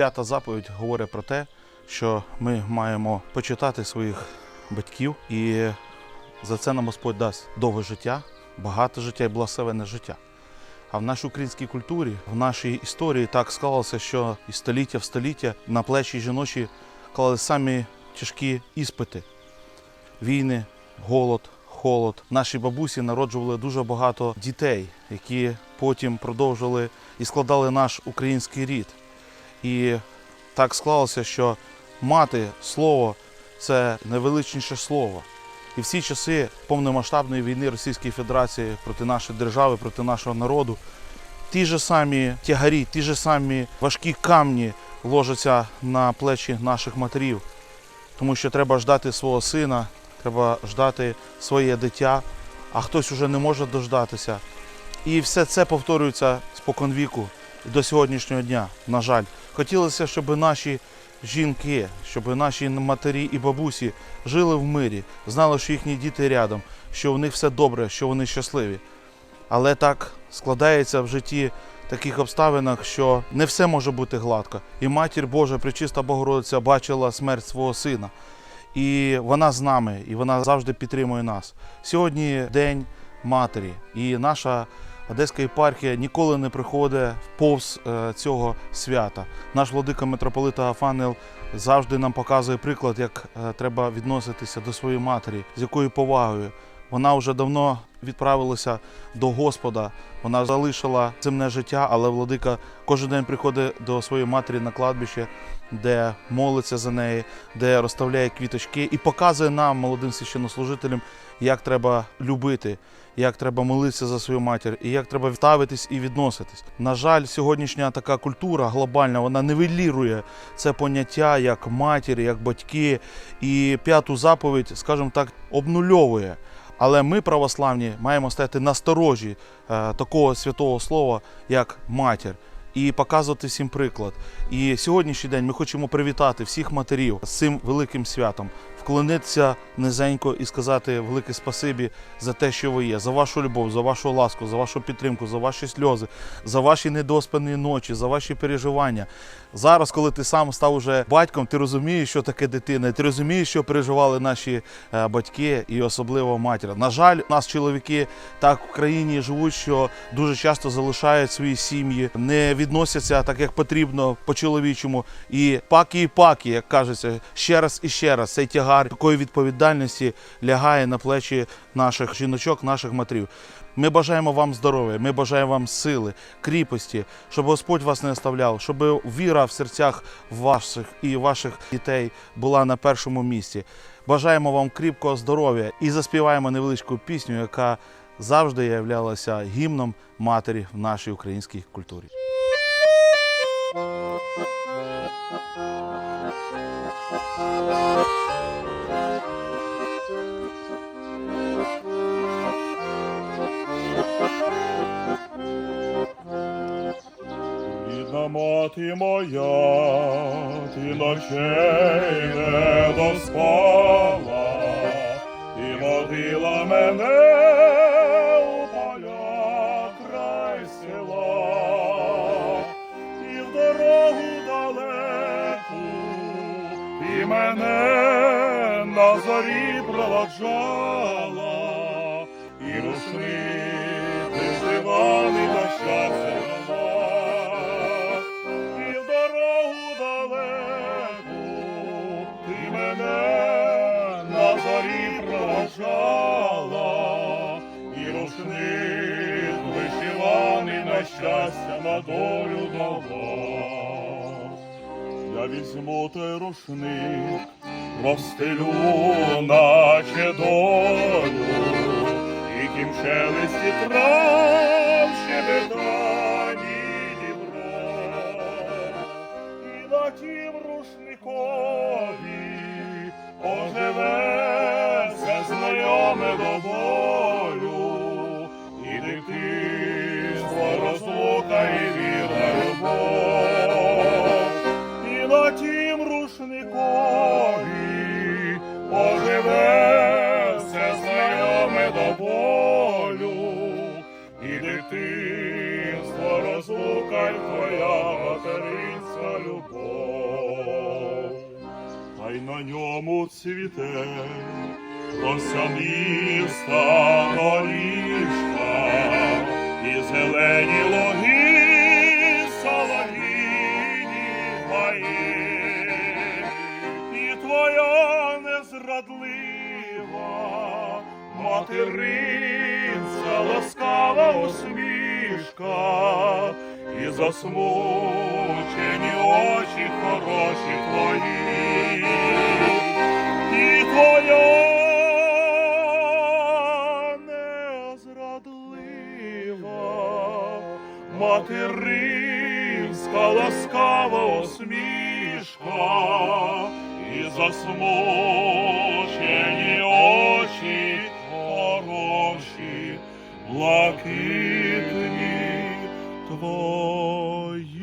П'ята заповідь говорить про те, що ми маємо почитати своїх батьків, і за це нам Господь дасть довге життя, багате життя і благословенне життя. А в нашій українській культурі, в нашій історії так склалося, що із століття в століття на плечі жіночі клали самі тяжкі іспити: війни, голод, холод. Наші бабусі народжували дуже багато дітей, які потім продовжували і складали наш український рід. І так склалося, що мати слово це найвеличніше слово. І всі часи повномасштабної війни Російської Федерації проти нашої держави, проти нашого народу, ті ж самі тягарі, ті ж самі важкі камні ложаться на плечі наших матерів. Тому що треба ждати свого сина, треба ждати своє дитя, а хтось уже не може дождатися. І все це повторюється споконвіку до сьогоднішнього дня, на жаль. Хотілося, щоб наші жінки, щоб наші матері і бабусі жили в мирі, знали, що їхні діти рядом, що у них все добре, що вони щасливі. Але так складається в житті таких обставинах, що не все може бути гладко. І матір Божа, пречиста Богородиця, бачила смерть свого сина. І вона з нами, і вона завжди підтримує нас. Сьогодні день матері, і наша Одеська єпархія ніколи не приходить повз е, цього свята. Наш владика митрополит Афанел завжди нам показує приклад, як е, треба відноситися до своєї матері, з якою повагою. Вона вже давно відправилася до Господа. Вона залишила земне життя, але владика кожен день приходить до своєї матері на кладбище, де молиться за неї, де розставляє квіточки і показує нам, молодим священнослужителям, як треба любити, як треба молитися за свою матір, і як треба ставитись і відноситись. На жаль, сьогоднішня така культура глобальна, вона нивелірує це поняття як матір, як батьки, і п'яту заповідь, скажімо так, обнульовує. Але ми, православні, маємо стати насторожі е, такого святого слова, як матір, і показувати всім приклад. І сьогоднішній день ми хочемо привітати всіх матерів з цим великим святом, вклонитися низенько і сказати велике спасибі за те, що ви є, за вашу любов, за вашу ласку, за вашу підтримку, за ваші сльози, за ваші недоспані ночі, за ваші переживання. Зараз, коли ти сам став уже батьком, ти розумієш, що таке дитина, ти розумієш, що переживали наші е, батьки і особливо матір. На жаль, нас чоловіки так в країні живуть, що дуже часто залишають свої сім'ї, не відносяться так, як потрібно по-чоловічому. І паки і паки, як кажеться, ще раз і ще раз цей тягар такої відповідальності лягає на плечі наших жіночок, наших матерів. Ми бажаємо вам здоров'я, ми бажаємо вам сили, кріпості, щоб Господь вас не оставляв, щоб віра в серцях ваших і ваших дітей була на першому місці. Бажаємо вам кріпкого здоров'я і заспіваємо невеличку пісню, яка завжди являлася гімном матері в нашій українській культурі. Рідна мати моя, ти ночей не доспала, ти водила мене у поля край села, і в дорогу далеку, ти мене на зорі проводжала, і рушник вишиваний на щастя на щастя, на долю дала. Я візьму той рушник, розстелю, наче долю, на ньому цвіте, росяниста доріжка, і зелені логи, солов'їні гаї, і твоя незрадлива материнця, ласкава усмішка, і засмучені очі хороші твої, материнська ласкава усмішка, і засмучені очі хороші, блакитні твої.